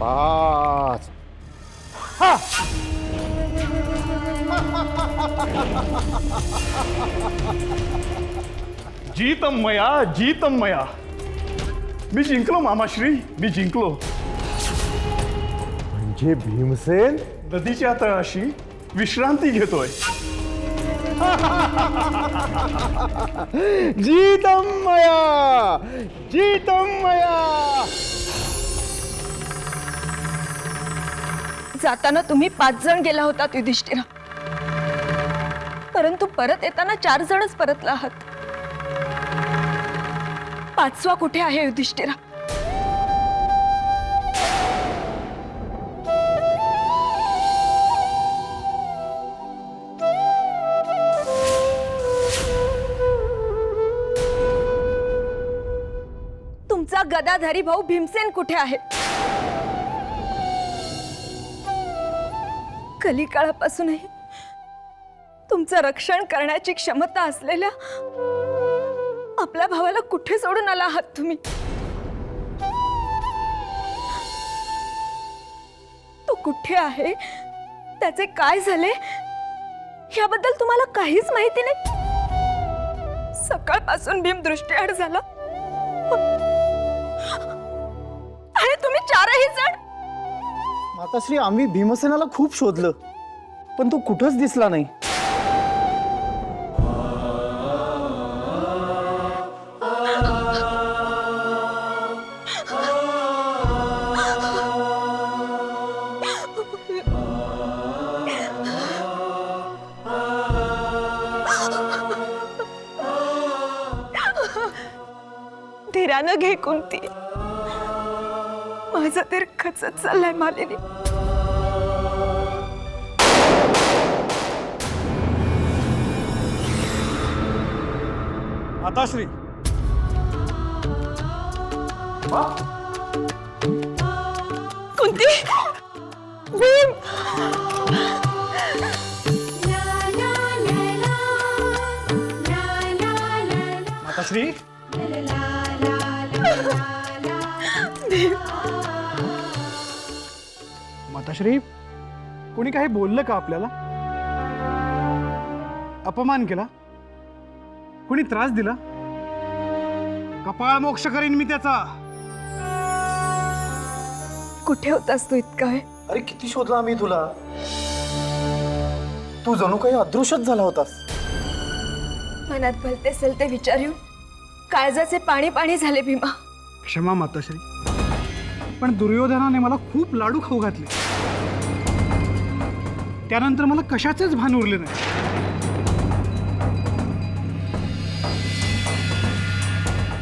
पाच. जीतम मया जीतम मया. मी जिंकलो मामाश्री मी जिंकलो. म्हणजे भीमसेन? नदीच्या तळाशी विश्रांती घेतोय. जीतम मया जीतम मया. जाताना तुम्ही पाच जण गेला होतात युधिष्ठिरा. परंतु परत येताना चार जणच परतला आहात. पाचवा कुठे आहे युधिष्ठिरा? तुमचा गदाधारी भाऊ भीमसेन कुठे आहे? कलिकाळापासूनही तुमचं रक्षण करण्याची क्षमता असलेल्या आपल्या भावाला कुठे सोडून आला आहात तुम्ही? तो कुठे आहे? त्याचे काय झाले? याबद्दल तुम्हाला काहीच माहिती नाही? सकाळपासून भीम दृष्टीआड झाला. आणि तुम्ही चारही जण माताश्री आम्ही भीमसेनाला खूप शोधलं पण तो कुठंच दिसला नाही. धीरानं घे कोणती माझं तर खचत चाललाय मालिनी माताश्री कुंती भीम माताश्री माताश्री कोणी काही बोललं का आपल्याला? अपमान केला? कोणी त्रास दिला? कपाळ मोक्ष करीन मी त्याचा. कुठे होतास तू इतका? वेळ अरे किती शोधला आम्ही तुला? तू जणू काही अदृश्यच झाला होतास. मनात भलते सलते विचार येऊन काळजाचे पाणी पाणी झाले भीमा. क्षमा माताश्री. पण दुर्योधनाने मला खूप लाडू खाऊ घातले. त्यानंतर मला कशाचेच भान उरले नाही.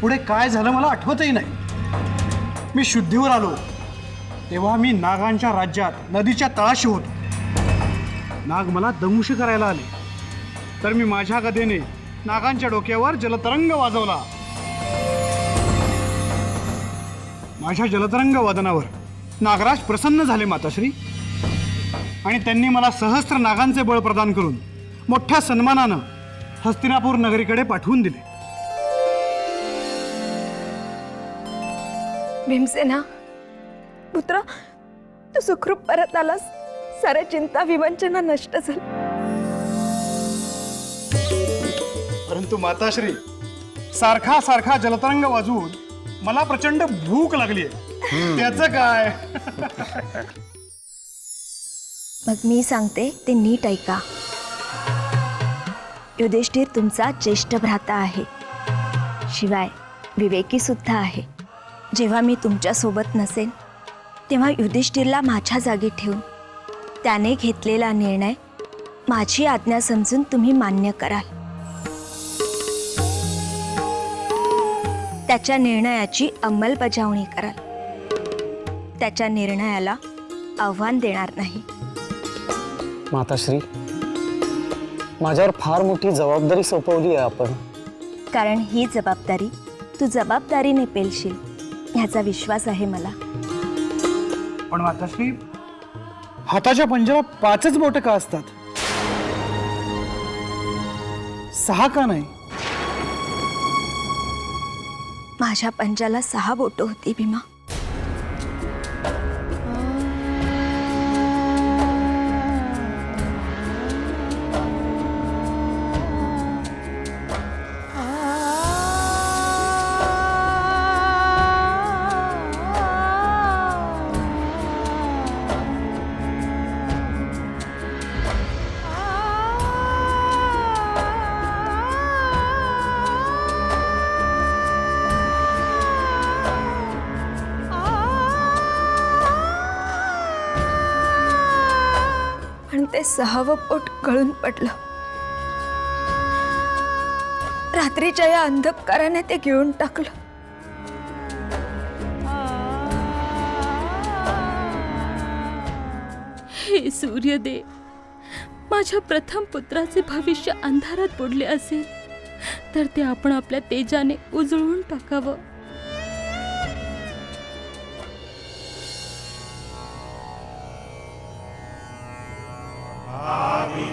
पुढे काय झालं मला आठवतही नाही. मी शुद्धीवर आलो. तेव्हा मी नागांच्या राज्यात नदीच्या तळाशी होतो. नाग मला दंश करायला आले. तर मी माझ्या गदेने नागांच्या डोक्यावर जलतरंग वाजवला. माझ्या जलतरंग वादनावर नागराज प्रसन्न झाले माताश्री. आणि त्यांनी मला सहस्त्र नागांचे बळ प्रदान करून मोठ्या सन्मानानं हस्तिनापूर नगरीकडे पाठवून दिले. भीमसेना पुत्र तू सुखरूप परत आलास. साऱ्या चिंता विवंचना नष्ट झाली. परंतु माताश्री सारखा सारखा जलतरंग वाजवून मला प्रचंड भूक लागली आहे. त्याचं काय? मग मी सांगते ते नीट ऐका. युधिष्ठिर तुमचा ज्येष्ठ भ्राता आहे. शिवाय विवेकी सुद्धा आहे. जेव्हा मी तुमच्यासोबत नसेन तेव्हा युधिष्ठिरला माझ्या जागी ठेवून त्याने घेतलेला निर्णय माझी आज्ञा समजून तुम्ही मान्य कराल. त्याच्या निर्णयाची अंमलबजावणी कराल. त्याच्या निर्णयाला आव्हान देणार नाही. माताश्री माझ्यावर फार मोठी जबाबदारी सोपवली आहे आपण. कारण ही जबाबदारी तू जबाबदारीने पेलशील ह्याचा विश्वास आहे मला. पण माताश्री हाताच्या पंजाला पाचच बोट का असतात? सहा का नाही? माझ्या पंजाला सहा बोटं होती भीमा. सहावं पोट गळून पडलं. रात्रीच्या या अंधकाराने ते गिळून टाकलं. हे सूर्यदेव माझ्या प्रथम पुत्राचे भविष्य अंधारात बुडले असेल तर ते आपण आपल्या तेजाने उजळून टाकावं.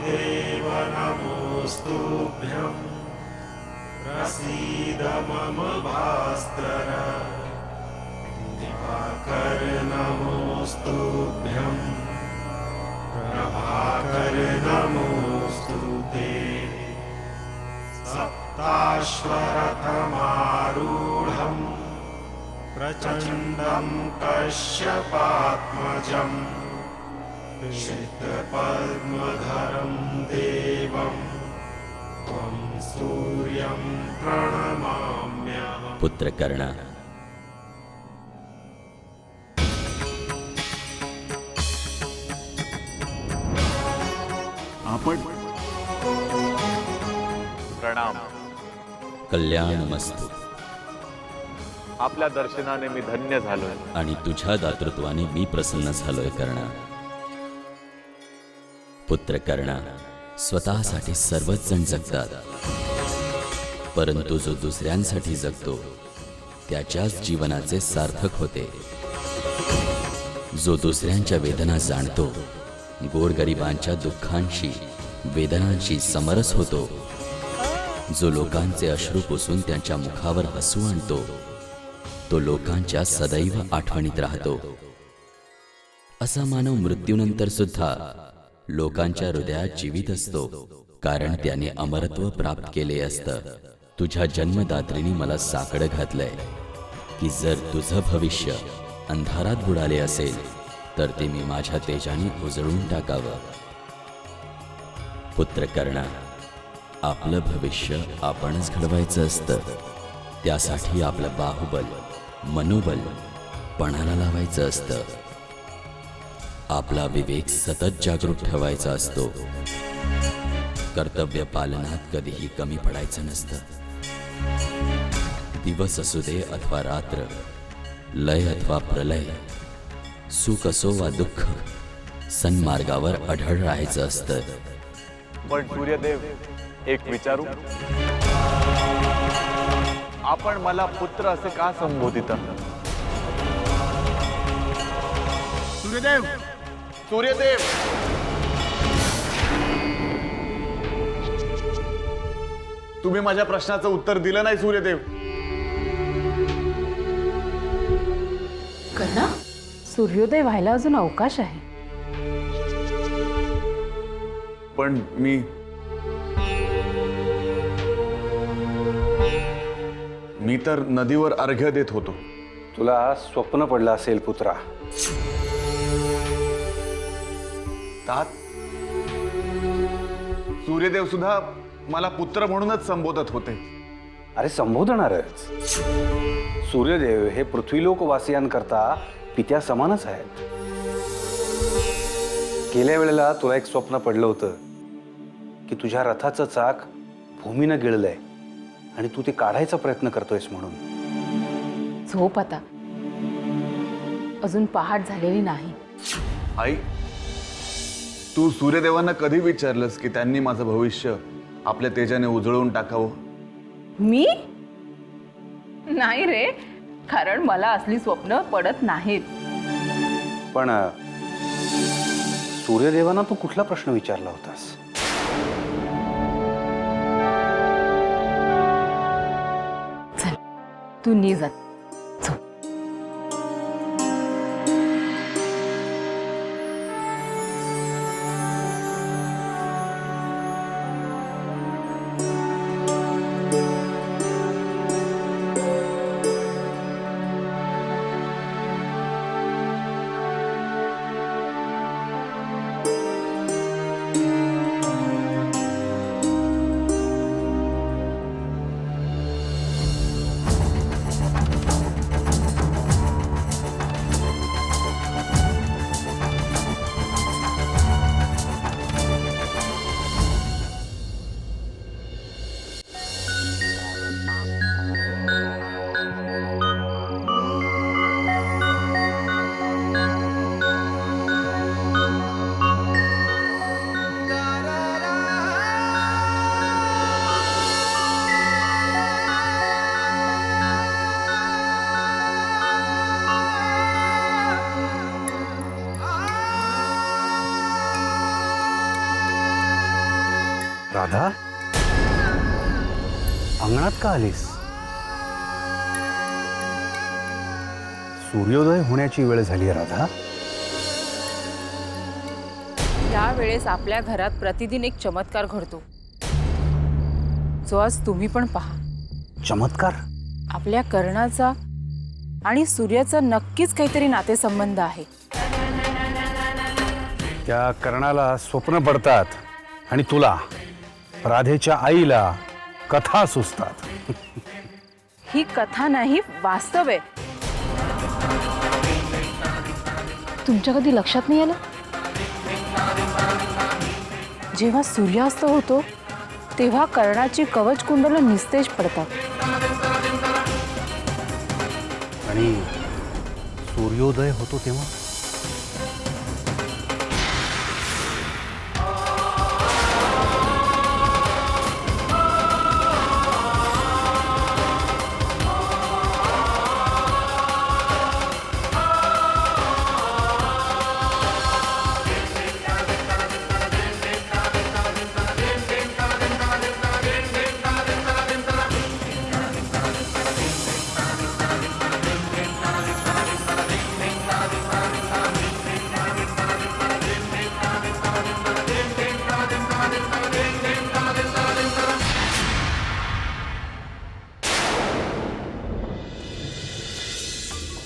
देव नमोऽस्तुभ्यं प्रसीद मम भास्कर दिवाकर नमोऽस्तुभ्यं प्रभाकर नमोऽस्तु ते सप्ताश्वरथमारूढं प्रचण्डं कश्यपात्मजम् श्रितपद्मधरं देवं त्वं सूर्यं प्रणमाम्यहम्। पुत्र कर्ण आपण प्रणाम। कल्याणमस्तु। आपल्या दर्शनाने मी धन्य झालोय. आणि तुझ्या दातृत्वाने मी प्रसन्न झालोय कर्ण। पुत्र कर्ण स्वतःसाठी सर्वच जण जगतात. परंतु जो दुसऱ्यांसाठी जगतो त्याच्याच जीवनाचे सार्थक होते. जो दुसऱ्यांच्या वेदना जाणतो गोरगरिबांच्या दुःखांशी वेदनांशी समरस होतो. जो लोकांचे अश्रू पुसून त्यांच्या मुखावर हसू आणतो तो लोकांच्या सदैव आठवणीत राहतो. असा मानव मृत्यूनंतर सुद्धा लोकांच्या हृदयात जीवित असतो कारण त्याने अमरत्व प्राप्त केले असतं. तुझ्या जन्मदात्रीने मला साकडं घातलंय की जर तुझं भविष्य अंधारात बुडाले असेल तर ते मी माझ्या तेजाने उजळून टाकावं. पुत्र कर्ण आपलं भविष्य आपणच घडवायचं असतं. त्यासाठी आपलं बाहुबल मनोबल पणाला लावायचं असतं. आपला विवेक सतत जागरूक ठेवायचा असतो. कर्तव्य पालनात कधीही कमी पडायचं नसतं. दिवस असू दे अथवा रात्र लय अथवा प्रलय सुख असो वा दुःख सन्मार्गावर अढळ राहायचं असतं. पण सूर्यदेव एक विचारू? आपण मला पुत्र असे का संबोधित? सूर्यदेव! सूर्यदेव. तुम्ही माझ्या प्रश्नाचं उत्तर दिलं नाही सूर्यदेव. कन्ना सूर्योदय व्हायला अजून अवकाश आहे. पण मी मी तर नदीवर अर्घ्य देत होतो. तुला स्वप्न पडलं असेल पुत्रा. तात सूर्यदेव सुद्धा मला पुत्र म्हणूनच संबोधत होते. अरे संबोधणारच. सूर्यदेव हे पृथ्वीलोकवासियांकरता पित्या समानच आहेत. गेल्या वेळेला तुला एक स्वप्न पडलं होतं की तुझ्या रथाचं चाक भूमीनं गिळलंय आणि तू ते काढायचा प्रयत्न करतोयस म्हणून. झोप आता. अजून पहाट झालेली नाही. आई तू सूर्यदेवांना कधी विचारलंस की त्यांनी माझं भविष्य आपल्या तेजाने उजळून टाकावं? मी? नाही रे. कारण मला असली स्वप्न पडत नाहीत. पण सूर्यदेवांना तू कुठला प्रश्न विचारला होतास? तू नी जात राधा अंगणात का आलीस? सूर्योदय होण्याची वेळ झाली राधा. त्यावेळेस आपल्या घरात प्रतिदिन एक चमत्कार घडतो. जो आज तुम्ही पण पहा. चमत्कार? आपल्या कर्णाचा आणि सूर्याचा नक्कीच काहीतरी नातेसंबंध आहे. त्या कर्णाला स्वप्न पडतात आणि तुला. राधेच्या आईला कथा सुचतात. ही कथा नाही वास्तव आहे. तुमच्या कधी लक्षात नाही आलं जेव्हा सूर्यास्त होतो तेव्हा कर्णाची कवच कुंडल निस्तेज पडतात. आणि सूर्योदय होतो तेव्हा?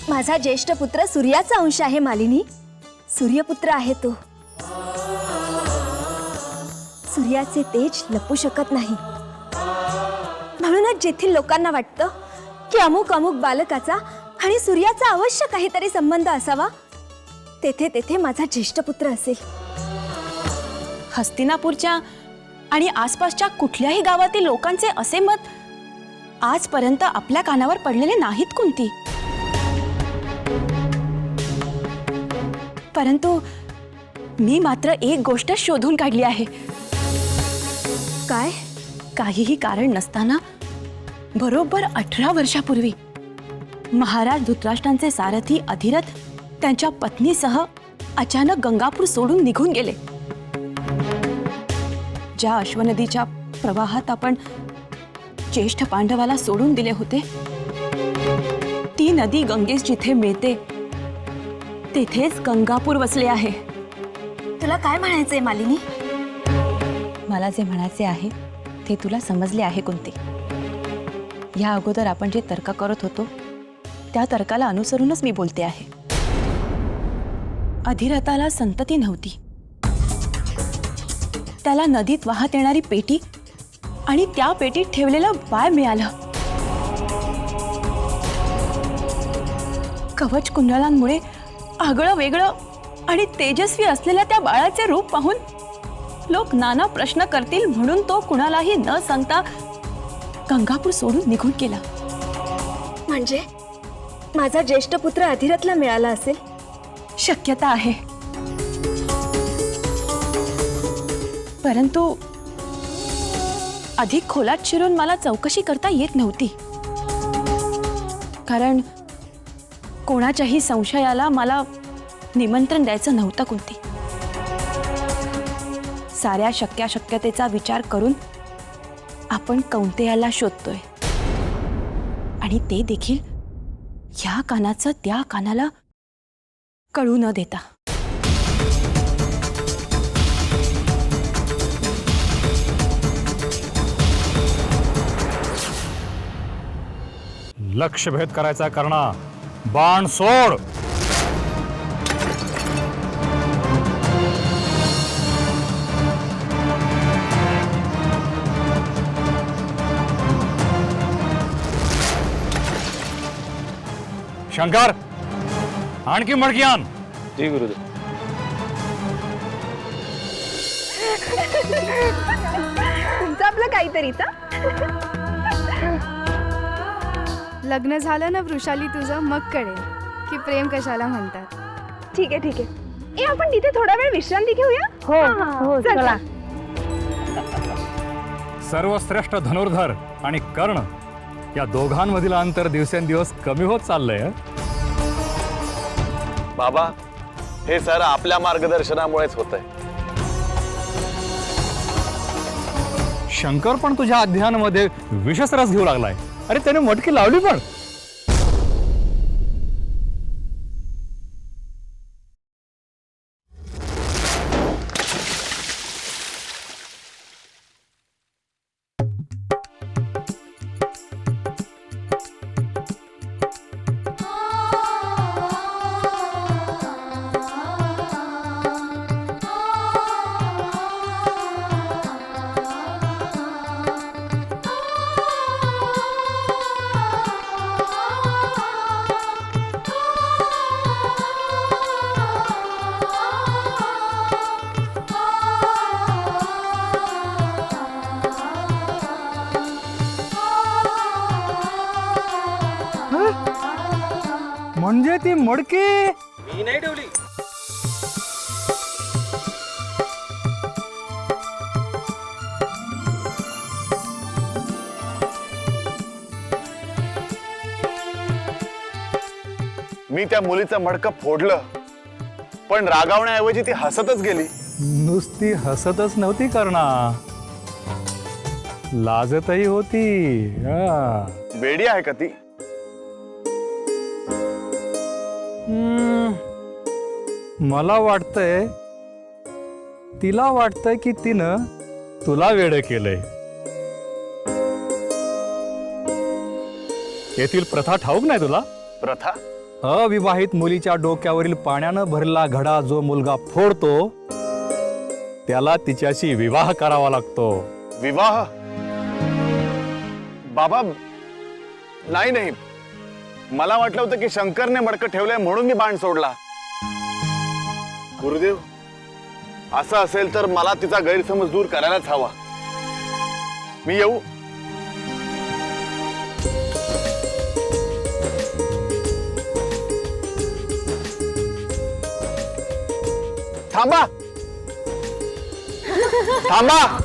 माझा ज्येष्ठ पुत्र सूर्याचा अंश आहे मालिनी. सूर्यपुत्र आहे तो. सूर्याचे तेज लपू शकत नाही. म्हणूनच जेथील लोकांना वाटतं की अमुक अमुक बालकाचा आणि सूर्याचा अवश्य काहीतरी संबंध असावा तेथे तेथे माझा ज्येष्ठ पुत्र असेल. हस्तिनापूरच्या आणि आसपासच्या कुठल्याही गावातील लोकांचे असे मत आजपर्यंत आपल्या कानावर पडलेले नाहीत कोणती परंतु मी मात्र एक गोष्ट शोधून काढली आहे. काय? काहीही कारण नसताना बरोबर अठरा वर्षापूर्वी महाराज धृतराष्ट्रांचे सारथी अधिरथ त्यांच्या पत्नीसह अचानक गंगापूर सोडून निघून गेले. ज्या अश्वनदीच्या प्रवाहात आपण ज्येष्ठ पांडवाला सोडून दिले होते ती नदी गंगेस जिथे मिळते तेथेच गंगापूर वसले आहे. तुला काय म्हणायचंय मालिनी? मला जे म्हणायचे आहे ते तुला समजले आहे कोणते या अगोदर आपण जे तर्क करत होतो त्या तर्काला अनुसरूनच मी बोलते आहे. अधिरथाला संतती नव्हती. त्याला नदीत वाहत येणारी पेटी आणि त्या पेटीत ठेवलेलं बाळ मिळालं. कवच कुंडलांमुळे आगळं वेगळं आणि तेजस्वी असलेल्या त्या बाळाचे रूप पाहून लोक नाना प्रश्न करतील म्हणून तो कुणालाही न सांगता गंगापूर सोडून निघून गेला. म्हणजे माझा ज्येष्ठ पुत्र अधिरथला मिळाला असेल? शक्यता आहे. परंतु अधिक खोलात शिरून मला चौकशी करता येत नव्हती. कारण कोणाच्याही संशयाला मला निमंत्रण द्यायचं नव्हतं कोणती साऱ्या शक्याशक्यतेचा विचार करून आपण कौंतेयाला शोधतोय. आणि ते देखील ह्या कानाचं त्या कानाला कळू न देता. लक्ष्यभेद करायचा करणा. बाण सोड शंकर आणखी मडकी आण। तुमचं आपलं काहीतरीच लग्न झालं ना वृषाली तुझं मग कळेल की प्रेम कशाला म्हणतात. ठीक आहे ठीक आहे. ए आपण तिथे थोडा वेळ विश्रांती घेऊया? हो हो चला. सर्वश्रेष्ठ धनुर्धर आणि कर्ण या दोघांमधील अंतर दिवसेंदिवस कमी होत चाललंय हं? बाबा हे सर आपल्या मार्गदर्शनामुळेच होत आहे शंकर पण तुझ्या अध्ययनामध्ये विशेष रस घेऊ लागलाय. अरे त्याने मटकी लावली पण. म्हणजे ती मडकी? मी नाही ठेवली. मी त्या मुलीचं मडकं फोडलं. पण रागावण्याऐवजी ती हसतच गेली. नुसती हसतच नव्हती करणा. लाजतही होती. हा. वेडी आहे का ती? मला वाटतंय तिला वाटतंय की तिनं तुला वेड केलंय. येथील प्रथा ठाऊक नाही तुला? प्रथा? अविवाहित मुलीच्या डोक्यावरील पाण्यानं भरला घडा जो मुलगा फोडतो त्याला तिच्याशी विवाह करावा लागतो. विवाह? बाबा नाही नाही. मला वाटलं होतं की शंकरने मडकं ठेवलंय म्हणून मी बाण सोडला. गुरुदेव असं असेल तर मला तिचा गैरसमज दूर करायलाच हवा. मी येऊ? थांबा. थांबा.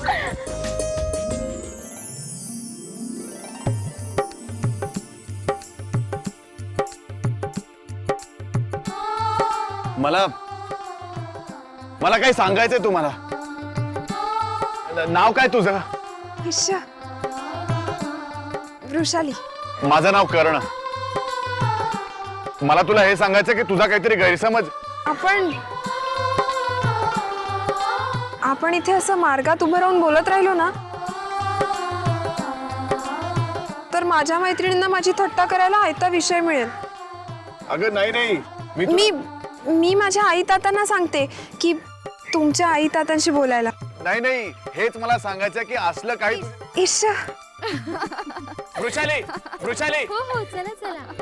मला मला काही सांगायचंय तुम्हाला. नाव काय तुझं? ईशा. वृषाली. माझं नाव कर्ण. मला तुला हे सांगायचं की तुझा काहीतरी गैरसमज. आपण आपण इथे असं मार्गात उभं राहून बोलत राहिलो ना तर माझ्या मैत्रिणींना माझी थट्टा करायला आयता विषय मिळेल. अगं नाही नाही. मी मी मी माझ्या आई तातांना सांगते की तुमच्या आई तातांशी बोलायला. नाही नाही. हेच मला सांगायचं की असलं काही ईशा. वृषाली वृषाली. हो हो चला चला.